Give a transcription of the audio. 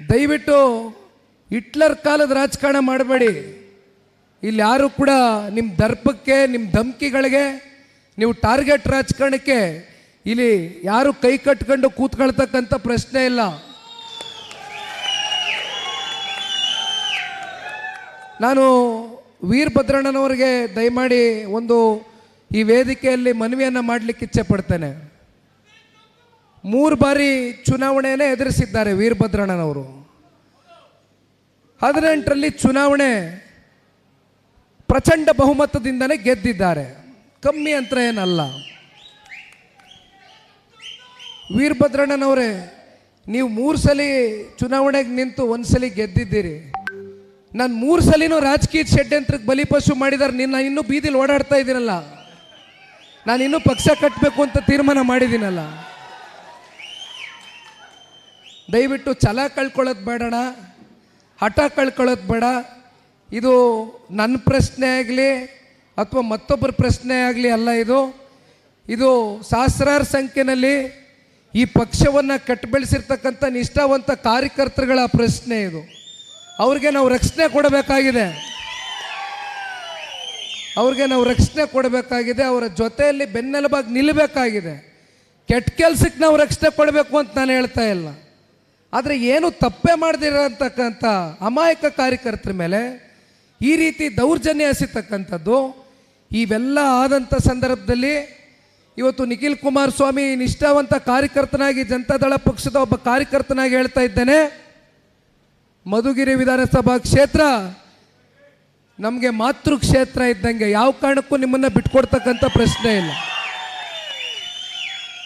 ದಯವಿಟ್ಟು ಹಿಟ್ಲರ್ ಕಾಲದ ರಾಜಕಾರಣ ಮಾಡಬೇಡಿ. ಇಲ್ಲಿ ಯಾರು ಕೂಡ ನಿಮ್ಮ ದರ್ಪಕ್ಕೆ ನಿಮ್ಮ ಧಮಕಿಗಳಿಗೆ, ನೀವು ಟಾರ್ಗೆಟ್ ರಾಜಕಾರಣಕ್ಕೆ ಇಲ್ಲಿ ಯಾರು ಕೈ ಕಟ್ಕೊಂಡು ಕೂತ್ಕೊಳ್ತಕ್ಕಂಥ ಪ್ರಶ್ನೆ ಇಲ್ಲ. ನಾನು ವೀರಭದ್ರಣ್ಣನವರಿಗೆ ದಯಮಾಡಿ ಒಂದು ಈ ವೇದಿಕೆಯಲ್ಲಿ ಮನವಿಯನ್ನು ಮಾಡಲಿಕ್ಕೆ ಇಚ್ಛೆ ಪಡ್ತೇನೆ. ಮೂರು ಬಾರಿ ಚುನಾವಣೆಯನ್ನೇ ಎದುರಿಸಿದ್ದಾರೆ ವೀರಭದ್ರಣ್ಣನವರು. ಹದಿನೆಂಟರಲ್ಲಿ ಚುನಾವಣೆ ಪ್ರಚಂಡ ಬಹುಮತದಿಂದಲೇ ಗೆದ್ದಿದ್ದಾರೆ. ಕಮ್ಮಿ ಅಂತ ಏನಲ್ಲ. ವೀರಭದ್ರಣ್ಣನವರೇ, ನೀವು ಮೂರು ಸಲ ಚುನಾವಣೆಗೆ ನಿಂತು ಒಂದು ಗೆದ್ದಿದ್ದೀರಿ. ನಾನು ಮೂರು ಸಲಿನೂ ರಾಜಕೀಯ ಷಡ್ಯಂತ್ರಕ್ಕೆ ಬಲಿಪಶು ಮಾಡಿದಾರೆ. ನಿನ್ನ ಇನ್ನೂ ಬೀದಿಲಿ ಓಡಾಡ್ತಾ ಇದ್ದೀನಲ್ಲ ನಾನು ಇನ್ನೂ ಪಕ್ಷ ಕಟ್ಟಬೇಕು ಅಂತ ತೀರ್ಮಾನ ಮಾಡಿದ್ದೀನಲ್ಲ ದಯವಿಟ್ಟು ಛಲ ಕಳ್ಕೊಳ್ಳೋದು ಬೇಡಣ ಹಠ ಕಳ್ಕೊಳ್ಳೋದು ಬೇಡ. ಇದು ನನ್ನ ಪ್ರಶ್ನೆ ಆಗಲಿ ಅಥವಾ ಮತ್ತೊಬ್ಬರ ಪ್ರಶ್ನೆ ಆಗಲಿ ಅಲ್ಲ ಇದು. ಇದು ಸಹಸ್ರಾರು ಸಂಖ್ಯೆಯಲ್ಲಿ ಈ ಪಕ್ಷವನ್ನು ಕಟ್ಟಿ ಬೆಳೆಸಿರ್ತಕ್ಕಂಥ ನಿಷ್ಠಾವಂತ ಕಾರ್ಯಕರ್ತರುಗಳ ಪ್ರಶ್ನೆ ಇದು. ಅವ್ರಿಗೆ ನಾವು ರಕ್ಷಣೆ ಕೊಡಬೇಕಾಗಿದೆ. ಅವ್ರಿಗೆ ನಾವು ರಕ್ಷಣೆ ಕೊಡಬೇಕಾಗಿದೆ, ಅವರ ಜೊತೆಯಲ್ಲಿ ಬೆನ್ನೆಲುಬಾಗಿ ನಿಲ್ಲಬೇಕಾಗಿದೆ ಕೆಟ್ಟ ಕೆಲಸಕ್ಕೆ ನಾವು ರಕ್ಷಣೆ ಕೊಡಬೇಕು ಅಂತ ನಾನು ಹೇಳ್ತಾ ಇಲ್ಲ. ಆದರೆ ಏನು ತಪ್ಪೇ ಮಾಡದಿರತಕ್ಕಂಥ ಅಮಾಯಕ ಕಾರ್ಯಕರ್ತರ ಮೇಲೆ ಈ ರೀತಿ ದೌರ್ಜನ್ಯ ಎಸಿತಕ್ಕಂಥದ್ದು, ಇವೆಲ್ಲ ಆದಂಥ ಸಂದರ್ಭದಲ್ಲಿ ಇವತ್ತು ನಿಖಿಲ್ ಕುಮಾರಸ್ವಾಮಿ ನಿಷ್ಠಾವಂತ ಕಾರ್ಯಕರ್ತನಾಗಿ ಜನತಾದಳ ಪಕ್ಷದ ಒಬ್ಬ ಕಾರ್ಯಕರ್ತನಾಗಿ ಹೇಳ್ತಾ ಇದ್ದೇನೆ. ಮಧುಗಿರಿ ವಿಧಾನಸಭಾ ಕ್ಷೇತ್ರ ನಮಗೆ ಮಾತೃ ಕ್ಷೇತ್ರ ಇದ್ದಂಗೆ ಯಾವ ಕಾರಣಕ್ಕೂ ನಿಮ್ಮನ್ನು ಬಿಟ್ಕೊಡ್ತಕ್ಕಂಥ ಪ್ರಶ್ನೆ ಇಲ್ಲ.